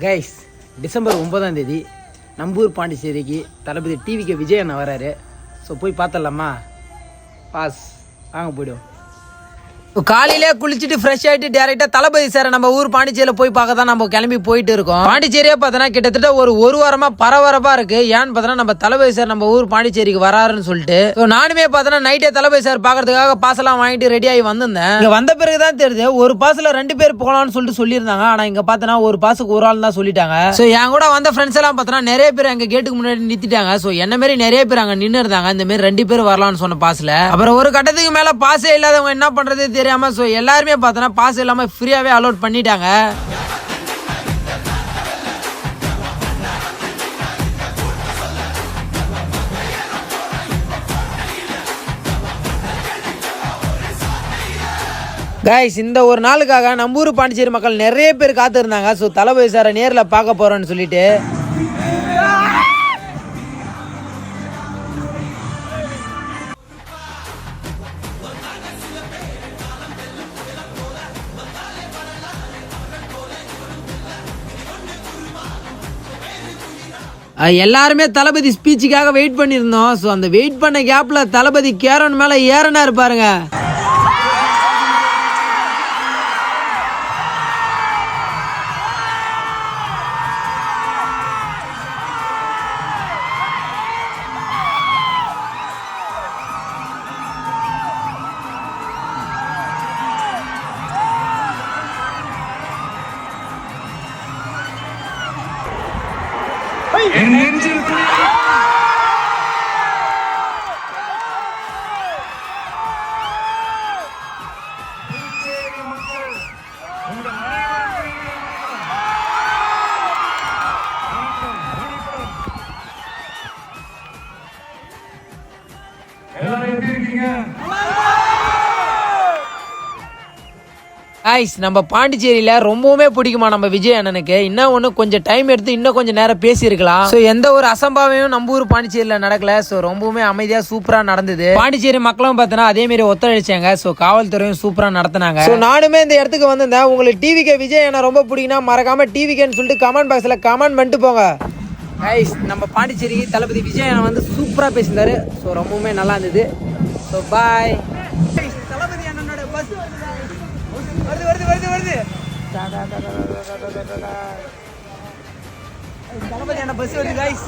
Guys December ஒன்பதாம் தேதி நம்பூர் பாண்டிச்சேரிக்கு தளபதி டிவிக்கு விஜய் அண்ணா வராரு. ஸோ போய் பார்த்துடலாமா? பாஸ் வாங்க போய்டும் காலையிலே குளிச்சுட்டு ஃப்ரெஷ் ஆகிட்டு டேரெக்டா தளபதி சார் நம்ம ஊர் பாண்டிச்சேரியில போய் பார்க்க தான் நம்ம கிளம்பி போயிட்டு இருக்கோம். பாண்டிச்சேரியே பார்த்தோன்னா கிட்டத்தட்ட ஒரு ஒரு வாரமா பரபரப்பா இருக்கு. ஏன்னு பார்த்தோன்னா நம்ம தளபதி சார் நம்ம ஊர் பாண்டிச்சேரிக்கு வராருன்னு சொல்லிட்டு நானுமே பார்த்தோன்னா நைட்டே தளபதி சார் பார்க்கறதுக்காக பாஸ் எல்லாம் வாங்கிட்டு ரெடி ஆகி வந்திருந்தேன். இங்க வந்த பிறகு தான் தெரியுது ஒரு பாஸ்ல ரெண்டு பேர் போகலாம்னு சொல்லிட்டு சொல்லியிருந்தாங்க. ஆனா இங்க பார்த்தோன்னா ஒரு பாசுக்கு ஒரு ஆள் தான் சொல்லிட்டாங்க. ஸோ என் கூட வந்த ஃப்ரெண்ட்ஸ் எல்லாம் பார்த்தோன்னா நிறைய பேர் அங்க கேட்டுக்கு முன்னாடி நிறுத்திட்டாங்க. ஸோ என்ன மாதிரி நிறைய பேர் அங்க நின்று இருந்தாங்க இந்த மாதிரி ரெண்டு பேர் வரலாம்னு சொன்ன பாஸில் அப்புறம் ஒரு கட்டத்துக்கு மேல பாஸே இல்லாதவங்க என்ன பண்ணுறது தெரியும் ஸோ எல்லாருமே பார்த்தோன்னா பாஸ் இல்லாம ஃப்ரீயாகவே அலோட் பண்ணிட்டாங்க. கைஸ் இந்த ஒரு நாளுக்காக நம்ம ஊர் பாண்டிச்சேரி மக்கள் நிறைய பேர் காத்திருந்தாங்க. ஸோ தளபதி சாரை நேரில் பார்க்க போகிறோன்னு சொல்லிட்டு. எல்லாருமே தளபதி ஸ்பீச்சுக்காக வெயிட் பண்ணியிருந்தோம். ஸோ அந்த வெயிட் பண்ண கேப்பில் தளபதி கேரன் மேலே ஏறனா இருப்பாருங்க 엔덴진 엘라의 빌딩은 ஐஸ் நம்ம பாண்டிச்சேரியில ரொம்பவுமே பிடிக்குமா நம்ம விஜய் அண்ணனுக்கு? இன்னும் ஒன்று கொஞ்சம் டைம் எடுத்து இன்னும் கொஞ்சம் நேரம் பேசியிருக்கலாம். ஸோ எந்த ஒரு அசம்பாவையும் நம்ம ஊர் பாண்டிச்சேரியில நடக்கல. ஸோ ரொம்பவுமே அமைதியா சூப்பரா நடந்தது. பாண்டிச்சேரி மக்களும் பார்த்தோன்னா அதே மாதிரி ஒத்துழைச்சாங்க. ஸோ காவல்துறையும் சூப்பரா நடத்தினாங்க. ஸோ நானுமே இந்த இடத்துக்கு வந்திருந்தேன். உங்களுக்கு டிவிக்கு விஜய் அண்ணன் ரொம்ப பிடிக்கும்னா மறக்காம டிவிக்கன்னு சொல்லிட்டு கமெண்ட் பாக்ஸ்ல கமெண்ட் பண்ணிட்டு போங்க. ஐஸ் நம்ம பாண்டிச்சேரி தளபதி விஜய் அண்ணன் வந்து சூப்பரா பேசியிருந்தாரு. ஸோ ரொம்பவுமே நல்லா இருந்தது. ஸோ பாய் வருது வருது வருது வருது. தளபதி அண்ணன் பஸ் வருது கைஸ்